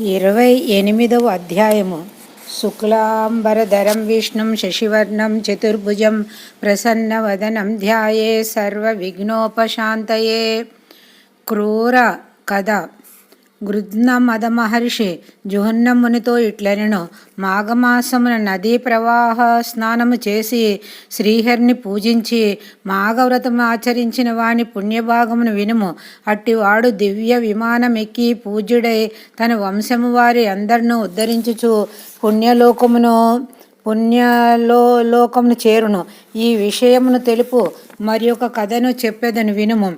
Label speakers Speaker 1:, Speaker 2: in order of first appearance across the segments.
Speaker 1: ఇరవై ఎనిమిదవ అధ్యాయము. శుక్లాంబరధరం విష్ణుం శశివర్ణం చతుర్భుజం ప్రసన్నవదనం ధ్యాయే సర్వ విఘ్నోపశాంతయే క్రూర కథ. గృధ్న మద మహర్షి జుహన్న మునితో ఇట్లనెను మాఘమాసమున నదీ ప్రవాహ స్నానము చేసి శ్రీహరిని పూజించి మాఘవ్రతం ఆచరించిన వాని పుణ్యభాగమును వినుము. అట్టివాడు దివ్య విమానమెక్కి పూజ్యుడై తన వంశము వారి అందరినూ ఉద్ధరించుచు పుణ్యలోకమును పుణ్యలో లోకమును చేరును. ఈ విషయమును తెలుపు మరి ఒక కథను చెప్పేదని వినుము.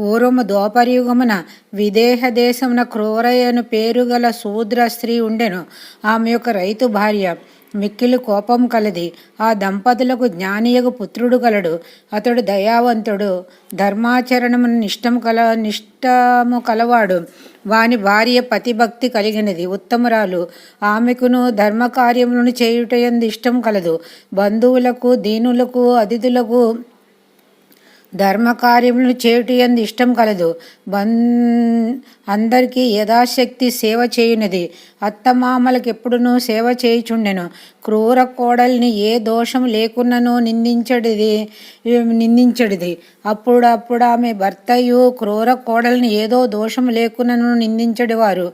Speaker 1: పూర్వము దోపరయుగమున విదేహ దేశమున క్రూరయ్యను పేరుగల శూద్ర స్త్రీ ఉండెను. ఆమె యొక్క రైతు భార్య మిక్కిలి కోపం కలది. ఆ దంపతులకు జ్ఞానియగు పుత్రుడు కలడు అతడు దయావంతుడు. ధర్మాచరణమును నిష్టం కల నిష్టము కలవాడు. వాని భార్య పతిభక్తి కలిగినది. ఉత్తమురాలు. ఆమెకును ధర్మకార్యములను చేయుటయందు ఇష్టం కలదు. బంధువులకు దీనులకు అతిథులకు ధర్మకార్యములను చేయుటి ఎందు ఇష్టం కలదు. బన్ అందరికీ యథాశక్తి సేవ చేయునది. అత్తమామలకు ఎప్పుడునూ సేవ చేయుచుండెను. క్రూర కోడల్ని ఏ దోషం లేకున్ననూ నిందించడిది నిందించడిది. అప్పుడు అప్పుడు ఆమె భర్తయు క్రూర కోడల్ని ఏదో దోషం లేకున్నను నిందించడివారు.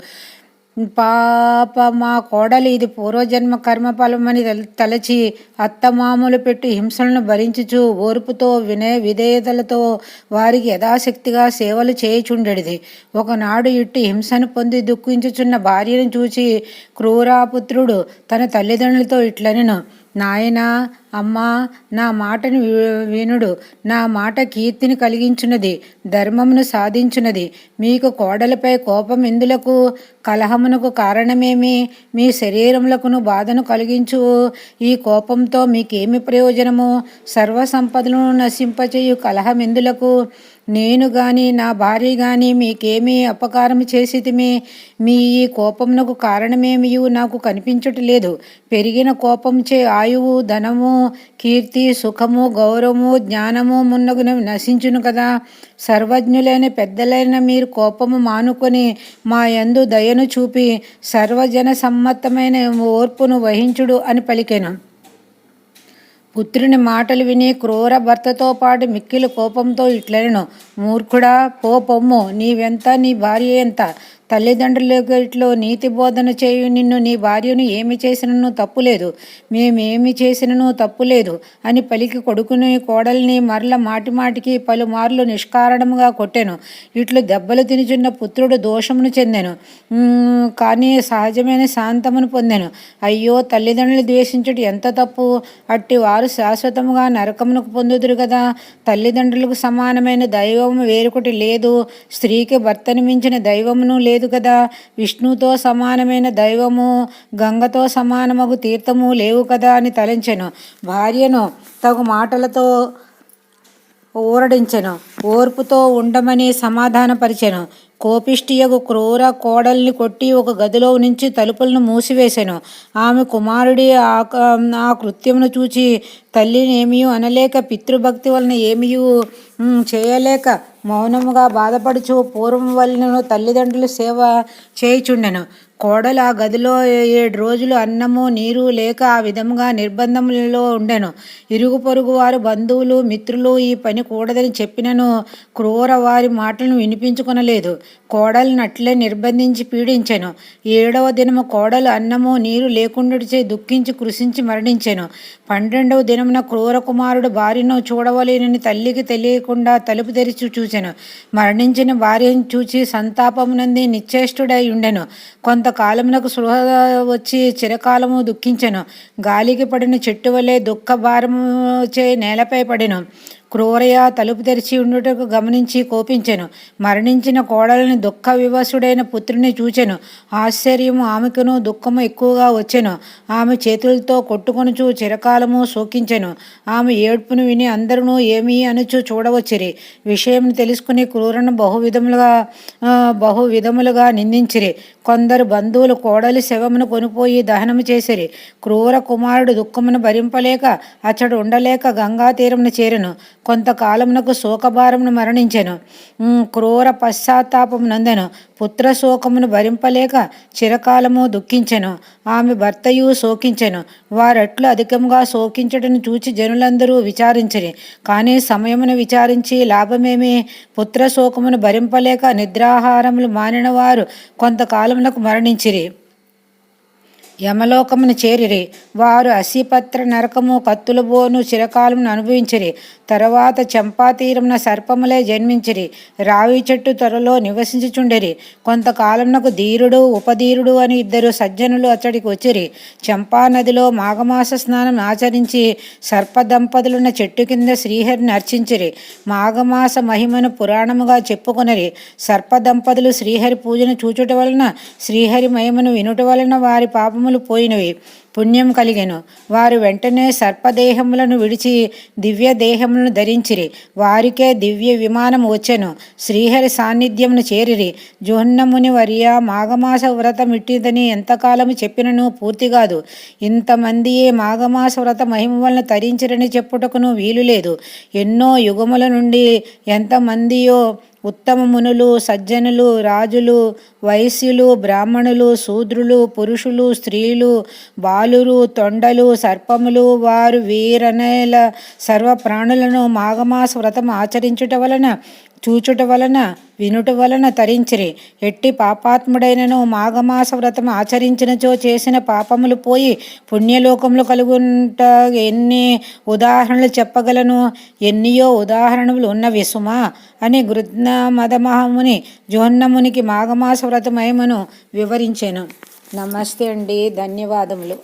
Speaker 1: పాప మా కోడలి ఇది పూర్వజన్మ కర్మఫలమని తలచి అత్తమామలు పెట్టి హింసలను భరించుచు ఓర్పుతో వినయ విధేయతలతో వారికి యథాశక్తిగా సేవలు చేయుచుండెడిది. ఒకనాడు ఇట్టి హింసను పొంది దుఃఖించుచున్న భార్యను చూచి క్రూరాపుత్రుడు తన తల్లిదండ్రులతో ఇట్లనెను నాయనా అమ్మా నా మాటను వినుడు. నా మాట కీర్తిని కలిగించున్నది ధర్మమును సాధించున్నది. మీకు కోడలపై కోపం ఎందులకు? కలహమునకు కారణమేమి? మీ శరీరములకును బాధను కలిగించు. ఈ కోపంతో మీకేమి ప్రయోజనము? సర్వసంపదలను నశింపచేయు కలహం ఎందులకు? నేను గాని నా భార్య గాని మీకేమీ అపకారం చేసితిమి? మీ ఈ కోపమునకు కారణమేమియు నాకు కనిపించటలేదు పెరిగిన కోపంచే ఆయువు ధనము కీర్తి సుఖము గౌరవము జ్ఞానము మున్నగు నశించును కదా. సర్వజ్ఞులైన పెద్దలైన మీరు కోపము మానుకొని మా యందు దయను చూపి సర్వజన సమ్మతమైన ఓర్పును వహించుడు అని పలికెను. పుత్రుని మాటలు విని క్రూర భర్తతో పాటు మిక్కిలి కోపంతో ఇట్లనెను మూర్ఖుడా పో పొమ్ము. నీవెంత? నీ భార్య ఎంత? తల్లిదండ్రులతో నీతి బోధన చేయు నిన్ను నీ భార్యను ఏమి చేసినను తప్పులేదు. మేమేమి చేసినను తప్పులేదు అని పలికి కొడుకుని కోడల్ని మరల మాటి మాటికి పలుమార్లు నిష్కారణముగా కొట్టెను. ఇట్లు దెబ్బలు తినిచున్న పుత్రుడు దోషమును చెందెను. కానీ సహజమైన శాంతమును పొందెను. అయ్యో తల్లిదండ్రులు ద్వేషించుట ఎంత తప్పు? అట్టి వారు శాశ్వతముగా నరకమునకు పొందుదురు కదా తల్లిదండ్రులకు సమానమైన దైవము వేరొకటి లేదు. స్త్రీకి భర్తను మించిన దైవమును లేదు. లేదు కదా. విష్ణుతో సమానమైన దైవము గంగతో సమానమగు తీర్థము లేవు కదా అని తలంచెను. భార్యను తగు మాటలతో ఊరడించెను. ఓర్పుతో ఉండమని సమాధానపరిచెను. కోపిష్టియగు క్రూర కోడల్ని కొట్టి ఒక గదిలో నుంచి తలుపులను మూసివేశాను ఆమె కుమారుడి ఆ కృత్యమును చూచి తల్లిని అనలేక పితృభక్తి వలన ఏమీ చేయలేక మౌనముగా బాధపడుచు పూర్వం వలన తల్లిదండ్రులు సేవ చేయుచుండెను. కోడలు ఆ గదిలో ఏడు రోజులు అన్నము నీరు లేక ఆ విధముగా నిర్బంధములలో ఉండెను. ఇరుగు పొరుగు వారు బంధువులు మిత్రులు ఈ పని కూడదని చెప్పినను క్రూర వారి మాటలను వినిపించుకొనలేదు. కోడలినట్లే నిర్బంధించి పీడించెను. ఏడవ దినము కోడలు అన్నము నీరు లేకుండాచే దుఃఖించి కృషించి మరణించెను. పన్నెండవ దినమున క్రూర కుమారుడు భార్యను చూడవలేనని తల్లికి తెలియకుండా తలుపు తెరిచి చూచెను. మరణించిన భార్యను చూచి సంతాపమునంది నిశ్చేష్టుడై ఉండెను. కొంతకాలమునకు సృహ వచ్చి చిరకాలము దుఃఖించెను. గాలికి పడిన చెట్టు వలె దుఃఖ భారము చే నేలపై పడెను. క్రూరయ తలుపు తెరిచి ఉండుటకు గమనించి కోపించెను. మరణించిన కోడలని దుఃఖ వివసుడైన పుత్రుని చూచెను. ఆశ్చర్యము ఆమెకును దుఃఖము ఎక్కువగా వచ్చెను. ఆమె చేతులతో కొట్టుకొనుచు చిరకాలము శోకించెను. ఆమె ఏడ్పును విని అందరూ ఏమీ అనుచు చూడవచ్చిరి. విషయం తెలుసుకుని క్రూరను బహువిధములుగా బహువిధములుగా బహు విధములుగా నిందించిరి. కొందరు బంధువులు కోడలి శవమును కొనిపోయి దహనము చేసిరి. క్రూర కుమారుడు దుఃఖమును భరింపలేక అచ్చడు ఉండలేక గంగా తీరమును చేరెను. కొంతకాలమునకు శోకభారమును మరణించెను. క్రూర పశ్చాత్తాపము నందెను. పుత్ర శోకమును భరింపలేక చిరకాలము దుఃఖించెను. ఆమె భర్తయు శోకించెను. వారట్లు అధికంగా శోకించటను చూచి జనులందరూ విచారించిరి. కానీ సమయమును విచారించి లాభమేమి? పుత్ర శోకమును భరింపలేక నిద్రాహారములు మానిన వారు కొంతకాలమునకు మరణించిరి. యమలోకమును చేరిరి. వారు అసిపత్ర నరకము కత్తుల బోను చిరకాలమును అనుభవించిరి. తరువాత చంపాతీరమున సర్పములే జన్మించిరి. రావి చెట్టు త్వరలో నివసించుచుండిరి. కొంతకాలమునకు ధీరుడు ఉపధీరుడు అని ఇద్దరు సజ్జనులు అతడికి వచ్చిరి. చంపా నదిలో మాఘమాస స్నానం ఆచరించి సర్పదంపతులున్న చెట్టు కింద శ్రీహరిని అర్చించిరి. మాఘమాస మహిమను పురాణముగా చెప్పుకొనిరి. సర్పదంపతులు శ్రీహరి పూజను చూచుట వలన శ్రీహరి మహిమను వినుట వలన వారి పాపము పాపములు పోయినవి పుణ్యం కలిగెను. వారు వెంటనే సర్పదేహములను విడిచి దివ్య దేహములను ధరించిరి. వారికే దివ్య విమానం వచ్చెను. శ్రీహరి సాన్నిధ్యమును చేరిరి. జుహన్నముని వర్య మాఘమాస వ్రతం ఇట్టిదని ఎంతకాలము చెప్పినను పూర్తి కాదు. ఇంతమందియే మాఘమాస వ్రత మహిమ వలన తరించిరని చెప్పుటకును వీలు లేదు. ఎన్నో యుగముల నుండి ఎంతమందియో ఉత్తమ మునులు సజ్జనులు రాజులు వైశ్యులు బ్రాహ్మణులు శూద్రులు పురుషులు స్త్రీలు బా బాలురు తొండలు సర్పములు వారు వీరనేల సర్వ ప్రాణులను మాఘమాస వ్రతం ఆచరించుట వలన చూచుట వలన వినుట వలన తరించిరి. ఎట్టి పాపాత్ముడైనను మాఘమాస వ్రతం ఆచరించినచో చేసిన పాపములు పోయి పుణ్యలోకములు కలుగుంట ఎన్ని ఉదాహరణలు చెప్పగలను? ఎన్నియో ఉదాహరణలు ఉన్నవి సుమా అని గృజ్ఞ మదమహముని జోహన్నమునికి మాఘమాస వ్రత వివరించాను. నమస్తే అండి ధన్యవాదములు.